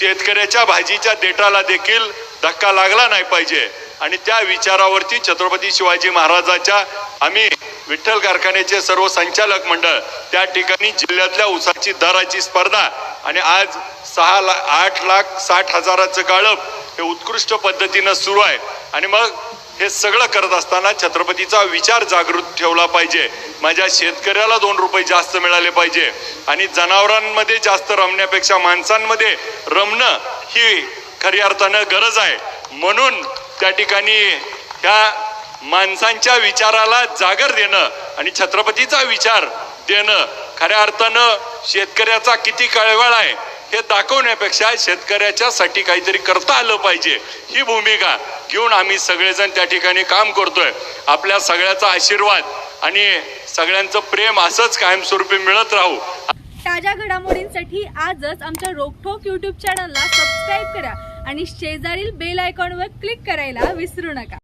शेतकऱ्याच्या भाजीच्या देठाला देखील धक्का लागला नाही पाहिजे. आणि त्या विचारावरती छत्रपती शिवाजी महाराजाच्या आम्ही विठ्ठल कारखान्याचे सर्व संचालक मंडळ त्या ठिकाणी जिल्ह्यातल्या उसाची दराची स्पर्धा आणि आज सहा ला आठ लाख साठ हजाराचं गाळप हे उत्कृष्ट पद्धतीनं सुरू आहे. आणि मग हे सगळं करत असताना छत्रपतीचा विचार जागृत ठेवला पाहिजे. माझ्या शेतकऱ्याला दोन रुपये जास्त मिळाले पाहिजे. आणि जनावरांमध्ये जास्त रमण्यापेक्षा माणसांमध्ये रमणं ही खऱ्या अर्थानं गरज आहे. म्हणून त्या ठिकाणी ह्या माणसांच्या विचाराला जागर देणं आणि छत्रपतीचा विचार देणं खऱ्या अर्थानं शेतकऱ्याचा किती कळवळ आहे. हे दाखवण्यापेक्षा शेतकऱ्याच्या साठी काहीतरी करता आलं पाहिजे. ही भूमिका घेऊन आम्ही सगळेजण त्या ठिकाणी काम करतोय. आपल्या सगळ्याचा आशीर्वाद आणि सगळ्यांचं प्रेम असंच कायमस्वरूपी मिळत राहू. ताज्या घडामोडींसाठी आजच आमच्या रोखोक यूट्यूब चॅनलला सबस्क्राईब करा आणि शेजारील बेल आयकॉनवर क्लिक करायला विसरू नका.